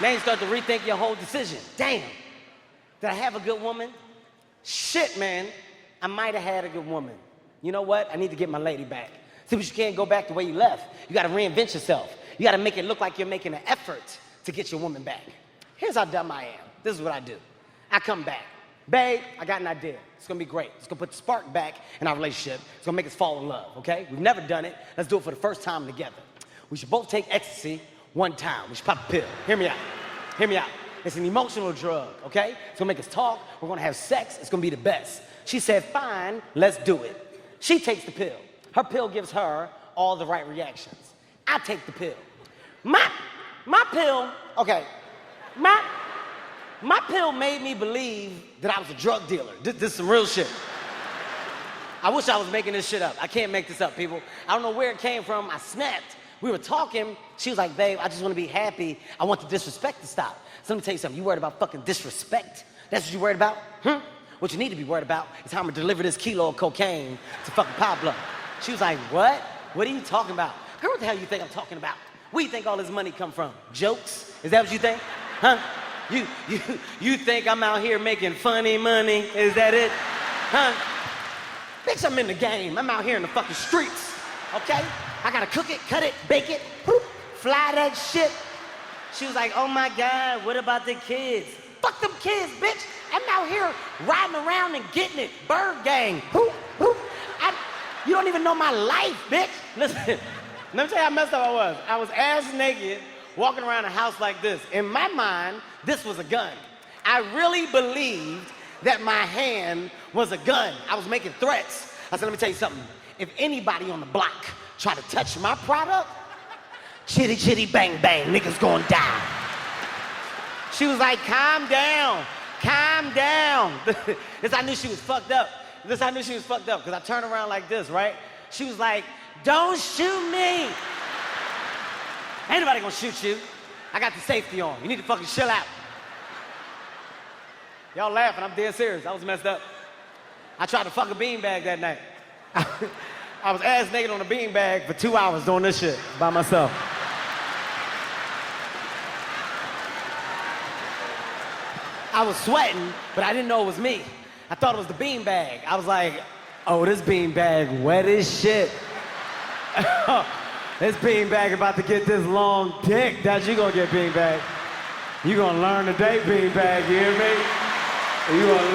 Now you start to rethink your whole decision. Damn. Did I have a good woman? Shit, man. I might have had a good woman. You know what? I need to get my lady back. See, but you can't go back the way you left. You gotta reinvent yourself. You gotta make it look like you're making an effort to get your woman back. Here's how dumb I am. This is what I do. I come back. Babe, I got an idea. It's gonna be great. It's gonna put the spark back in our relationship. It's gonna make us fall in love, okay? We've never done it. Let's do it for the first time together. We should both take ecstasy one time. We should pop a pill. Hear me out. Hear me out. It's an emotional drug, okay? It's gonna make us talk. We're gonna have sex. It's gonna be the best. She said, fine, let's do it. She takes the pill. Her pill gives her all the right reactions. I take the pill. My, my pill, okay, my, my pill made me believe that I was a drug dealer. This, this is some real shit. I wish I was making this shit up. I can't make this up, people. I don't know where it came from. I snapped. We were talking. She was like, babe, I just want to be happy. I want the disrespect to stop. So let me tell you something. You worried about fucking disrespect? That's what you worried about? Hmm? What you need to be worried about is how I'm gonna deliver this kilo of cocaine to fucking Pablo. She was like, what? What are you talking about? Girl, what the hell you think I'm talking about? Where you think all this money come from? Jokes? Is that what you think? Huh? You, you, you think I'm out here making funny money? Is that it? Huh? Bitch, I'm in the game. I'm out here in the fucking streets. Okay? I gotta cook it, cut it, bake it, whoop, fly that shit. She was like, oh my God, what about the kids? Fuck them kids, bitch. I'm out here riding around and getting it. Bird gang. Whoop, whoop. I, you don't even know my life, bitch. Listen, let me tell you how messed up I was. I was ass naked, walking around a house like this. In my mind, this was a gun. I really believed that my hand was a gun. I was making threats. I said, let me tell you something. If anybody on the block try to touch my product, chitty chitty bang bang, niggas gonna die. She was like, calm down, calm down. this I knew she was fucked up. This I knew she was fucked up, because I turned around like this, right? She was like, don't shoot me. Ain't nobody gonna shoot you. I got the safety on. You need to fucking chill out. Y'all laughing, I'm dead serious. I was messed up. I tried to fuck a beanbag that night. I was ass naked on a beanbag for two hours doing this shit by myself. I was sweating, but I didn't know it was me. I thought it was the beanbag. I was like, oh, this beanbag wet as shit. this beanbag about to get this long dick. That you gonna get beanbag. You gonna learn today, beanbag, you hear me? You gonna